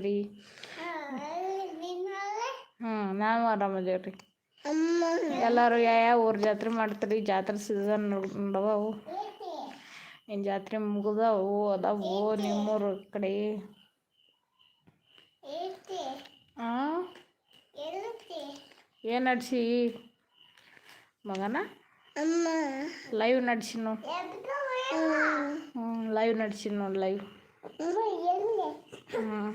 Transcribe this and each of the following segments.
ಆರಾಮದ್ರಿ? ಹ್ಞೂ ನಾವು ಆರಾಮದೇವ್ರಿ ಎಲ್ಲರೂ ಯಾವ ಊರು ಜಾತ್ರೆ ಮಾಡ್ತೀರಿ? ಜಾತ್ರೆ ಸೀಸನ್ ನೋಡವು ಏನು ಜಾತ್ರೆ ಮುಗ್ದವು, ಅದಾವು ನಿಮ್ಮೂರ ಕಡೆ. ಹಾಂ ಏನು ನಡ್ಸಿ? ಮಗನ? ಲೈವ್ ನಡ್ಸಿ ನೋಡಿ. ಲೈವ್ ನಡ್ಸಿ ನೋಡಿ ಲೈವ್ ಹ್ಞೂ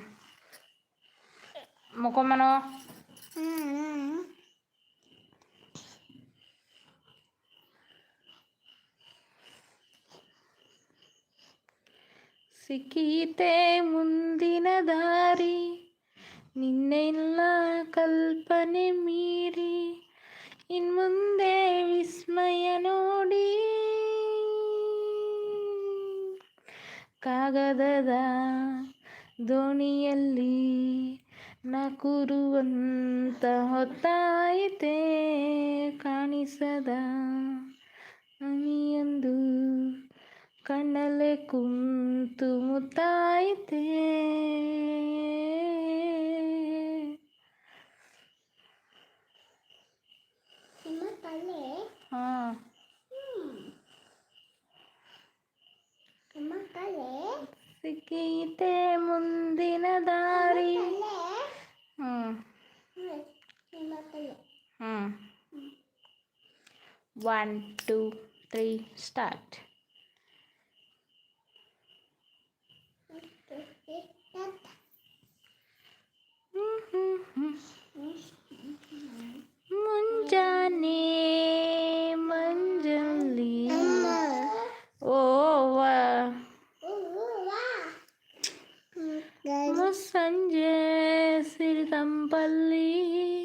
ಮುಖಮನೋ ಸಿಕ್ಕೀತೆ ಮುಂದಿನ ದಾರಿ ನಿನ್ನೆಲ್ಲ ಕಲ್ಪನೆ ಮೀರಿ ಇನ್ಮುಂದೆ ವಿಸ್ಮಯ ನೋಡಿ ಕಾಗದದ ದೋಣಿಯಲ್ಲಿ ನಕುರುವಂತ ಹೊತ್ತಾಯಿತೆ ಕಾಣಿಸದ ಅಮಿಯಂದು ಕಣ್ಣಲೆ ಕುಂತು ಮುತ್ತಾಯಿತೆ One, two, three, start. Munjani menjeli. Oh, wow. Musanje siritampalli.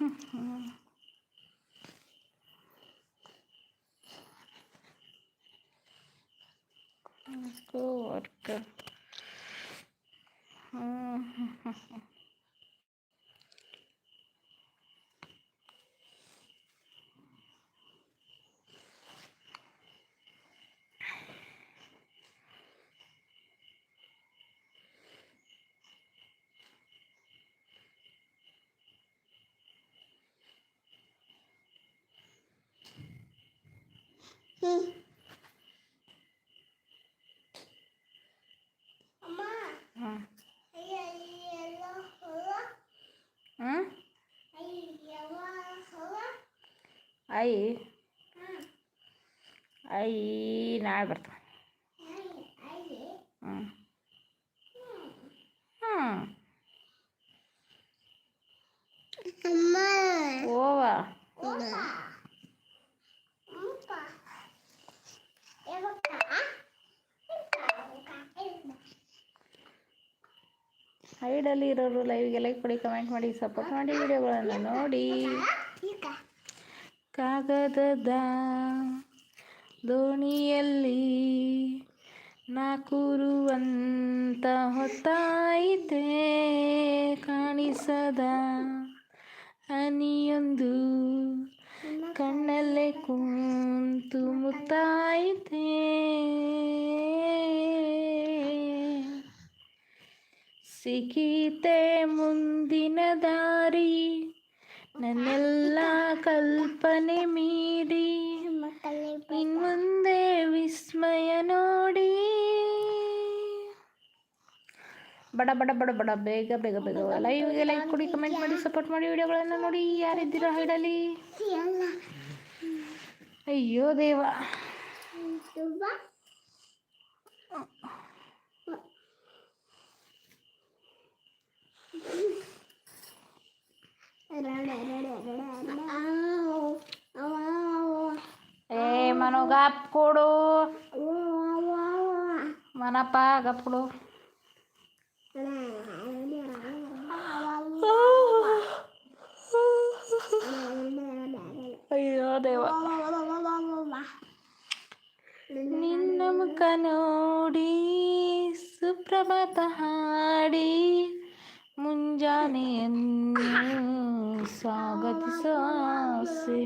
嗯嗯，嗯，就这个，嗯。ಐ I ನಾಳೆ ಬರ್ತಾವೆ ಹ್ಞೂ ಹೈಡಲ್ಲಿ ಇರೋರು ಲೈವ್ಗೆ ಲೈಕ್ ಕೊಡಿ ಕಮೆಂಟ್ ಮಾಡಿ ಸಪೋರ್ಟ್ ಮಾಡಿ ವಿಡಿಯೋಗಳನ್ನು ನೋಡಿ. ಕಾಗದದ ದೋಣಿಯಲ್ಲಿ ನಾಕೂರುವಂತ ಹೊತ್ತಾಯಿತೆ ಕಾಣಿಸದ ಅನಿಯೊಂದು ಕಣ್ಣಲ್ಲೇ ಕುಂತು ಮುತ್ತಾಯಿತೆ ಸಿಕ್ಕೀತೆ ಮುಂದಿನ ದಾರಿ. ನನ್ನೆಲ್ಲ ಕಲ್ಪನೆ ಮೀರಿ ಇನ್ಮುಂದೆ ವಿಸ್ಮಯ ನೋಡಿ. ಬಡ ಬಡ ಬಡ ಬಡ ಬೇಗ ಬೇಗ ಬೇಗ ಲೈವ್ಗೆ ಲೈಕ್ ಕೊಡಿ ಕಮೆಂಟ್ ಮಾಡಿ ಸಪೋರ್ಟ್ ಮಾಡಿ ವಿಡಿಯೋಗಳನ್ನು ನೋಡಿ. ಯಾರಿದ್ದೀರಾ ಹೇಳಲಿ ಅಯ್ಯೋ ದೇವ. ಏ ಮನು ಗಾಪ್ ಕೊಡು. ಮನಪ್ಪ ಗಪ್ ಕೊಡು. ಅಯ್ಯೋ ದೇವ. ನಿನ್ನ ಮುಖ ನೋಡಿ ಸುಪ್ರಭಾತ ಹಾಡಿ. ಮುಂಜಾನೆಯನ್ನು ಸ್ವಾಗತಿಸಾಸೆ